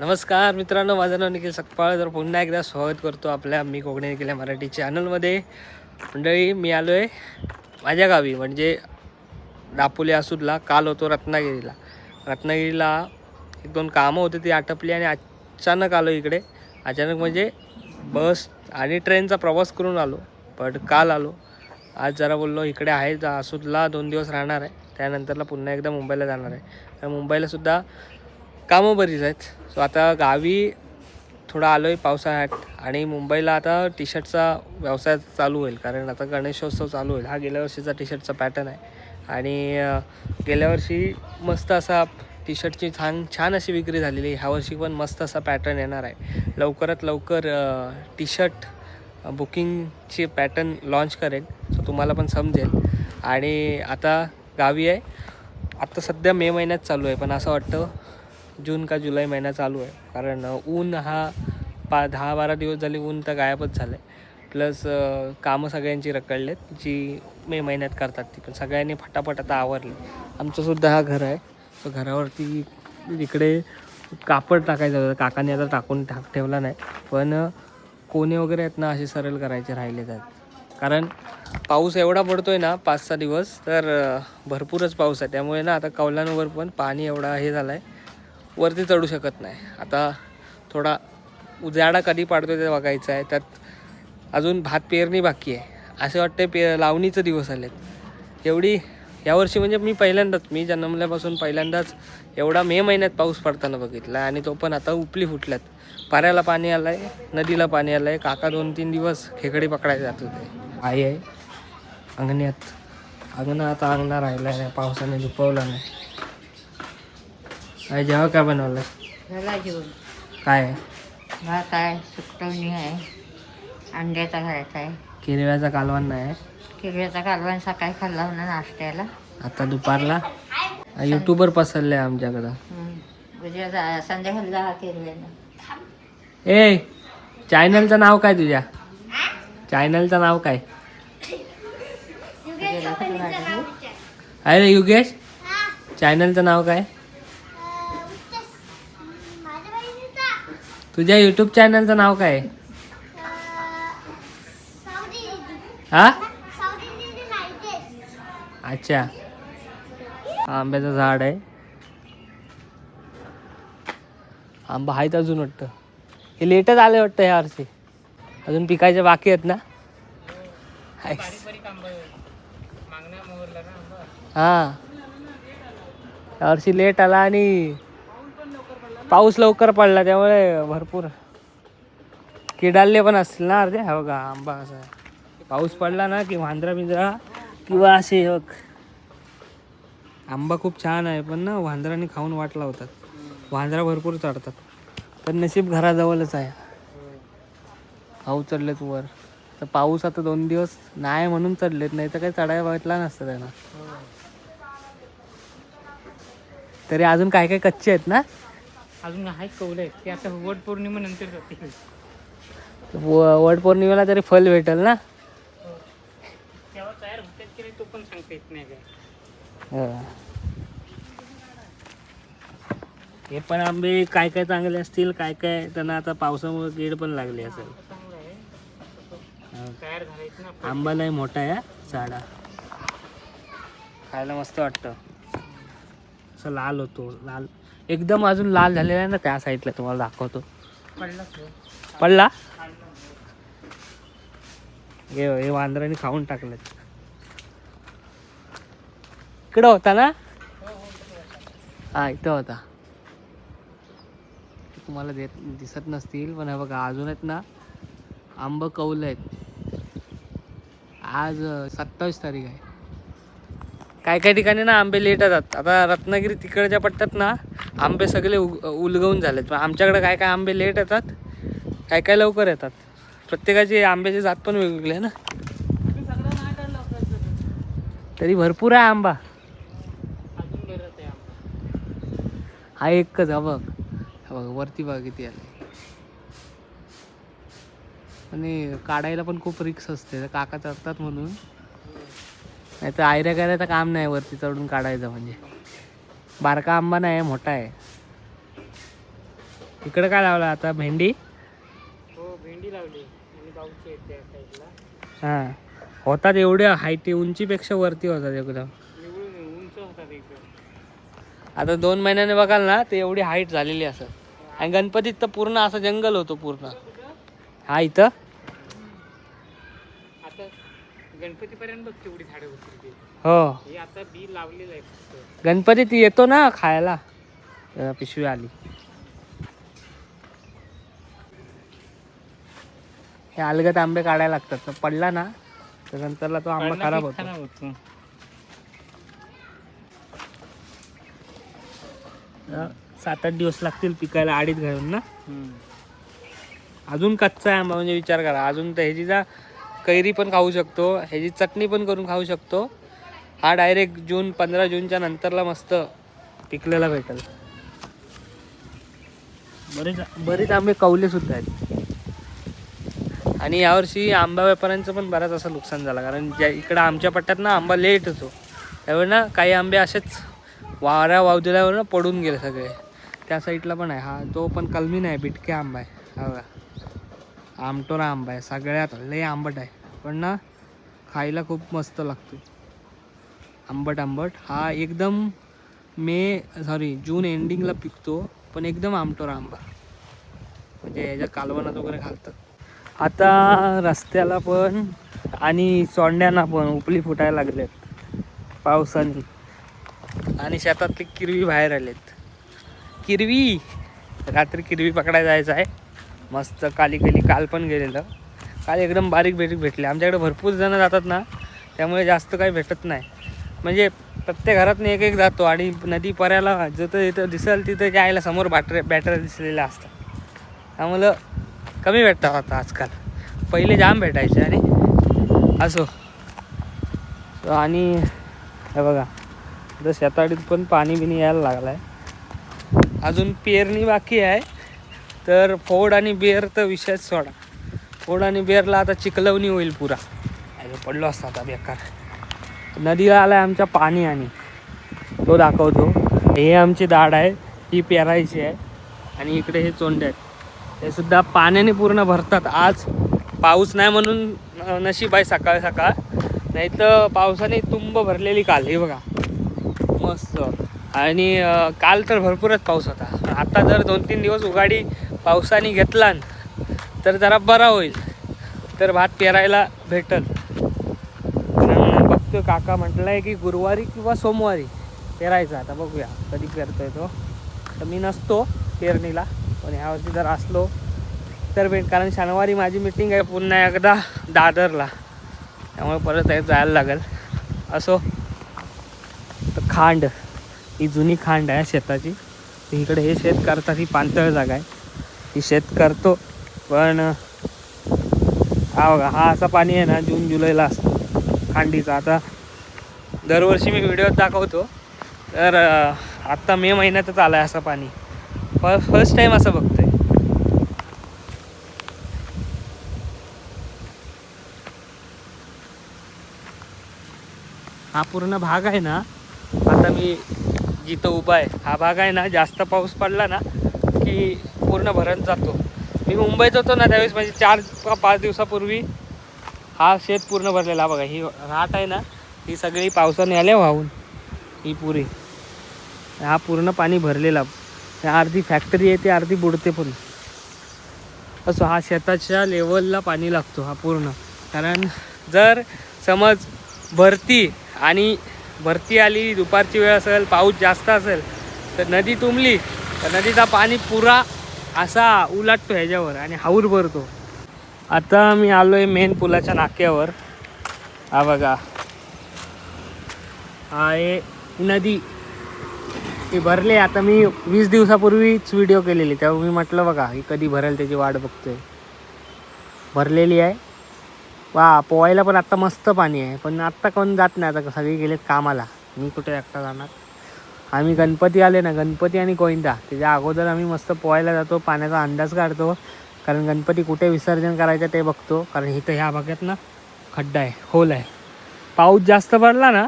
नमस्कार मित्रांनो माझं नाव निखिल सकपाळ. तर पुन्हा एकदा स्वागत करतो आपल्या मी कोकणी केल्या मराठी चॅनलमध्ये मंडळी मी आलो आहे माझ्या गावी म्हणजे दापोली असूदला काल होतो रत्नागिरीला. रत्नागिरीला एक दोन कामं होती ती आटपली आणि अचानक आलो इकडे. अचानक म्हणजे बस आणि ट्रेनचा प्रवास करून आलो पण काल आलो. आज जरा बोललो इकडे आहे असूदला दोन दिवस राहणार आहे. त्यानंतरला पुन्हा एकदा मुंबईला जाणार आहे. मुंबईलासुद्धा कामं बरीच आहेत. सो आता गावी थोडं आलो आहे पावसाळ्यात आणि मुंबईला आता टी शर्टचा व्यवसाय चालू होईल. कारण आता गणेशोत्सव चालू होईल. हा गेल्या वर्षीचा टी शर्टचा पॅटर्न आहे. आणि गेल्या वर्षी मस्त असा टी शर्टची छान छान अशी विक्री झालेली. ह्या वर्षी पण मस्त असा पॅटर्न येणार आहे. लवकरात लवकर टी शर्ट बुकिंगची पॅटर्न लॉन्च करेन सो तुम्हाला पण समजेल. आणि आता गावी आहे. आत्ता सध्या मे महिन्यात चालू आहे. पण असं वाटतं जून का जुलै महिना चालू आहे. कारण ऊन हा पा दहा बारा दिवस झाले ऊन तर गायबच झालं आहे प्लस कामं सगळ्यांची रकडलेत जी मे महिन्यात करतात ती. पण सगळ्यांनी फटाफट आता आवरली. आमचंसुद्धा हा घर आहे. तो घरावरती इकडे कापड टाकायचं होतं. काकाने आता टाकून टाक ठेवला नाही. पण कोणे वगैरे आहेत ना असे सरळ करायचे राहिले आहेत कारण पाऊस एवढा पडतो आहे ना पाच सहा दिवस तर भरपूरच पाऊस आहे. त्यामुळे ना आता कौलांवर पण पाणी एवढा हे झालं आहे वरती चढू शकत नाही. आता थोडा उजाडा कधी पाडतो ते बघायचं आहे. त्यात अजून भात पेरणी बाकी आहे. असे वाटते पे लावणीचे दिवस आलेत. एवढी यावर्षी म्हणजे मी पहिल्यांदाच मी जन्मल्यापासून पहिल्यांदाच एवढा मे महिन्यात पाऊस पडताना बघितला आणि तो पण आता उपली फुटल्यात. पाऱ्याला पाणी आलं आहे नदीला पाणी आलं आहे काका दोन तीन दिवस खेकडे पकडायला जात होते. आई आहे. अंगण्यात अंगणं आता अंगणा राहिला नाही पावसाने दुपवला नाही. आई जेव्हा काय बनवलं? झाला जेवण. काय? भात आहे सुकटवणी आहे अंड्याचा घालायचा आहे. किरव्याचा कालवण नाही. आहे किरव्याचा कालवण सकाळी खाल्ला होता नाश्त्याला. आता दुपारला? युट्यूबर पसरले आमच्याकडं. किरव्यानं ए चॅनलचं नाव काय तुझ्या? चॅनलचं नाव काय? अरे युगेश चॅनलचं नाव काय? तुझ्या युट्यूब चॅनलचं नाव काय? आहे? हा? अच्छा. आंब्याचं झाड आहे. आंबा आहेत अजून वाटतं. हे लेटच आले वाटतं ह्या वर्षी अजून पिकायचे बाकी आहेत ना. हा. यावर्षी लेट आला आणि पाऊस लवकर पडला त्यामुळे भरपूर. किडाले पण असतील ना अरे हो का आंबा असा. आहे. पाऊस पडला ना की वांद्रा बिंद्रा किंवा असे हो बघ. आंबा खूप छान आहे पण ना वांद्राने खाऊन वाट लावतात. वांद्रा भरपूर चढतात. पण नशीब घराजवळच आहे. भाऊ चढलेत वर. तर पाऊस आता दोन दिवस नाही म्हणून चढलेत नाही तर काही चढायला वाटला नसतं त्यांना. तरी अजून काय काय कच्चे आहेत ना? अजून आहेत कौल आहेत. ते आता वट पौर्णिमेनंतर जातील. व- वट पौर्णिमेला तरी फल भेटेल ना? तेव्हा तयार होतात की नाही तो पण सांगता येत नाही काय हा. हे पण आंबे काय काय चांगले असतील काय काय त्यांना आता पावसामुळे कीड पण लागली असेल. चांगलं आहे. हा. तयार झालेत ना आंबा नाही मोठा आहे हा, झाडा खायला मस्त वाटतं. असं लाल होतो लाल. एकदम अजून लाल झालेला आहे ना त्या साईडला तुम्हाला दाखवतो. पडला हे वांदराने खाऊन टाकलं. इकडं होता ना? हा इथं होता. तुम्हाला देत दिसत नसतील पण हे बघा अजून आहेत ना आंब कौल आहेत. आज सत्तावीस तारीख आहे. काय काय ठिकाणी ना आंबे लेट येतात. आता रत्नागिरी तिकडच्या पट्ट्यात ना आंबे सगळे उग उलगवून झालेत. पण आमच्याकडे काय काय आंबे लेट येतात? काय काय लवकर येतात? प्रत्येकाची आंब्याची जात पण वेगवेगळी आहे ना. तरी भरपूर आहे आंबा. हा एकच हा बघ. हा बघ वरती बघ किती आले आणि काढायला पण खूप रिक्स असते. काका चढतात म्हणून. नाही तर आयऱ्या करायचं काम नाही वरती चढून काढायचं म्हणजे. बारका आंबा नाही मोठा आहे. इकडे काय लावलं आता? भेंडी? हो भेंडी लावली. हां. होतात एवढ्या हायटी उंचीपेक्षा वरती होतात एकदम. आता दोन महिन्याने बघाल ना ते एवढी हाईट झालेली असं. आणि गणपतीत तर पूर्ण असं जंगल होतो पूर्ण. हा इथं? आता गणपतीपर्यंत बघ तेवढी झाडं हो. हे आता बी लावलेलं आहे फक्त. गणपतीत येतो ना खायला. अं, पिशवी आली. हे अलगत आंबे काढायला लागतात. तर पडला ना तर नंतरला तो आंबा खराब होतो. खराब होतो. अं, सात आठ दिवस लागतील पिकायला आडीत घालून ना. हम्म. अजून कच्चा आहे आंबा म्हणजे विचार करा. अजून तर ह्याची जा कैरी पण खाऊ शकतो ह्याची चटणी पण करून खाऊ शकतो. हा डायरेक्ट जून पंधरा जूनच्या नंतरला मस्त पिकलेला भेटेल. बरेच बरेच आंबे कवले सुद्धा आहेत. आणि यावर्षी आंबा व्यापाऱ्यांचं पण बराच असं नुकसान झालं कारण ज्या इकडं आमच्या पट्ट्यात ना आंबा लेट होतो. त्यावेळी ना काही आंबे असेच वाऱ्या वावदिल्यावर ना पडून गेले सगळे. त्या साईडला पण आहे. हा तो पण कलमी नाही बिटके आंबा आहे. हा आमटोरा आंबा आहे. सगळ्यात लय आंबट आहे. पण ना खायला खूप मस्त लागतो. आंबट आंबट. हा एकदम मे सॉरी जून एंडिंगला पिकतो पण एकदम आमटोरा आंबा. म्हणजे याच्या कालवणात वगैरे घालतात. आता रस्त्याला पण आणि सोंड्यांना पण उपली फुटायला लागलेत. पावसाने. आणि शेतातली किरवी बाहेर आलेत. किरवी! रात्री किरवी पकडायला जायचं आहे. मस्त काली काली काल पण गेलेलं. काल एकदम बारीक बेरीक भेटले. आमच्याकडे भरपूर जणं जातात ना त्यामुळे जास्त काही भेटत नाही. म्हणजे प्रत्येक घरातून एक एक जातो आणि नदी पर्याला जिथं इथं दिसेल तिथं यायला समोर बॅटऱ्या बॅटऱ्या दिसलेल्या असतात. त्यामुळं कमी भेटतात आता आजकाल. पहिले जाम भेटायचे आणि असो. आणि हे बघा तर शेताडीत पण पाणी बिणी यायला लागलं आहे अजून पेरणी बाकी आहे. तर फोड आणि बिअर तर विषयच सोडा. फोड आणि बेरला आता चिखलवणी होईल पुरा. पडलो असता आता बेकार. नदीला आहे आमच्या पाणी आणि. तो दाखवतो. हे आमची दाढ आहे ही पेरायची आहे. आणि इकडे हे चोंडे आहेत. हे सुद्धा पाण्याने पूर्ण भरतात. आज पाऊस नाही म्हणून नशीब आहे सकाळ सकाळ. नाही तर पावसाने तुंब भरलेली काल हे बघा. मस्त. आणि काल तर भरपूरच पाऊस होता. आता जर दोन तीन दिवस उघाडी पावसाने घेतला तर जरा बरा होईल. तर भात पेरायला भेटल. बघतो काका म्हटलंय की गुरुवारी किंवा सोमवारी पेरायचा आता बघूया कधी पेरतोय तो. तर मी नसतो पेरणीला पण ह्यावर्षी जर असलो तर भेट. कारण शनिवारी माझी मिटिंग आहे पुन्हा एकदा दादरला. त्यामुळे परत एक जायला लागेल. असो. तर खांड. ही जुनी खांड आहे शेताची. इकडे हे शेत करतात ही पाणथळ जागा आहे. ही शेत करतो. पण हा बघा हा असा पाणी आहे ना जून जुलैला असतो खांडीचा. आता दरवर्षी मी व्हिडिओत दाखवतो. तर आत्ता मे महिन्यातच आला आहे असं पाणी. फ फर्स्ट टाईम असं बघतोय. हा पूर्ण भाग आहे ना आता मी जिथं उभा आहे हा भाग आहे ना जास्त पाऊस पडला ना की पूर्ण भरत जातो. मी मुंबईत होतो ना त्यावेळेस म्हणजे चार का पाच दिवसापूर्वी हा शेत पूर्ण भरलेला बघा. ही राट आहे ना ही सगळी पावसाने आल्या वाहून. ही पुरी. हा पूर्ण पाणी भरलेला. अर्धी फॅक्टरी आहे ती अर्धी बुडते पण. असं हा शेताच्या लेवलला पाणी लागतो हा पूर्ण. कारण जर समज भरती आणि भरती आली दुपारची वेळ असेल पाऊस जास्त असेल तर नदी तुंबली तर नदीचा पाणी पुरा असा उलटतो ह्याच्यावर आणि हाऊर भरतो. आता मी आलो आहे मेन पुलाच्या नाक्यावर. हा बघा. हा आहे नदी. ती भरली आता मी वीस दिवसापूर्वीच व्हिडिओ केलेली तेव्हा मी म्हटलं बघा ही कधी भरेल त्याची वाट बघतोय. भरलेली आहे. वा पोहायला पण आत्ता मस्त पाणी आहे पण आत्ता कोण जात नाही आता सगळे गेलेत कामाला. मी कुठे एकटा जाणार? आम्ही गणपती आले ना गणपती आणि कोयंदा त्याच्या अगोदर आम्ही मस्त पोहायला जातो पाण्याचा अंदाज काढतो. कारण गणपती कुठे विसर्जन करायचं ते बघतो. कारण इथं ह्या भागात ना खड्डा आहे होल आहे. पाऊस जास्त पडला ना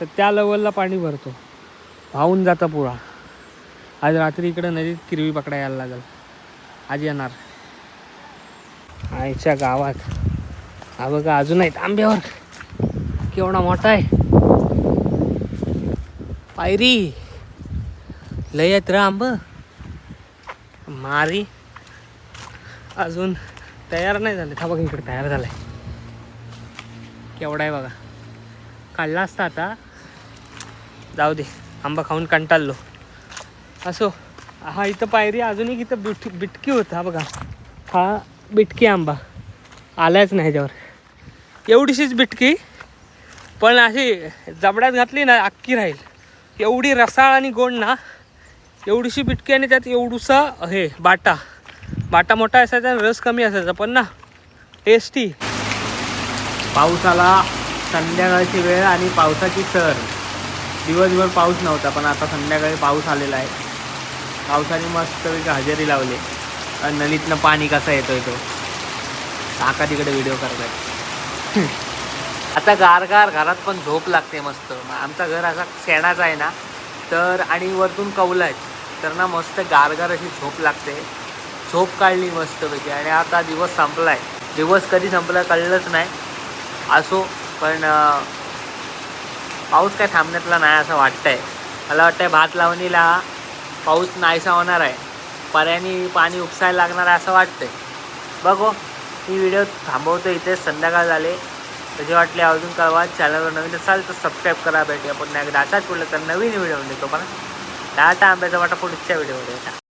तर त्या लेवलला पाणी भरतो. वाहून जातं पुरा. आज रात्री इकडं नदीत किरवी पकडा यायला लागेल. आज येणार. आईच्या गावात. हा बघा अजून आहेत आंब्यावर केवढा मोठा आहे. पायरी लय आहेत रांब मारी. अजून तयार नाही झाले. हा बघा इकडे तयार झालाय. केवढा आहे बघा. काढला असता आता. जाऊ दे. आंबा खाऊन कंटाळलो. असो. हा इथं पायरी अजून एक इथं बिट बिटकी होता हा बघा. हा बिटकी आंबा. आलाच नाही ह्याच्यावर. एवढीशीच बिटकी. पण अशी जबड्यात घातली ना अक्की राहील. एवढी रसाळ आणि गोड ना एवढीशी बिटकी आणि त्यात एवढूसा हे बाटा. बाटा मोठा असायचा आणि रस कमी असायचा पण ना टेस्टी पाऊस आला संध्याकाळची वेळ आणि पावसाची सर. दिवसभर पाऊस नव्हता पण आता संध्याकाळी पाऊस आलेला आहे. पावसाने मस्त हजेरी लावली. आणि नदीतनं पाणी कसं येतोय तो? काका तिकडे व्हिडिओ करताय आता गारगार घरात पण झोप लागते मस्त. आमचं घर असा शेणाचा आहे ना तर आणि वरतून कौलं आहे तर ना मस्त गारगार अशी झोप लागते. झोप काढली मस्तपैकी. आणि आता दिवस संपला आहे दिवस कधी संपला कळलंच नाही. असो पण पाऊस काय थांबण्यातला नाही असं वाटतं आहे मला वाटतं आहे भात लावणीला पाऊस नाहीसा होणार आहे. पर्यानी पाणी उपसायला लागणार आहे असं वाटतं आहे बघो ही व्हिडिओ थांबवतो इथे संध्याकाळ झाले. तर जे वाटले अजून कळवा चॅनलवर नवीन असाल तर सबस्क्राईब करा भेटूया पुन्हा एकदा. असाच पुढलं तर नवीन व्हिडिओ देतो पण टाटा आंब्याचा वाटा पुढच्या व्हिडिओमध्ये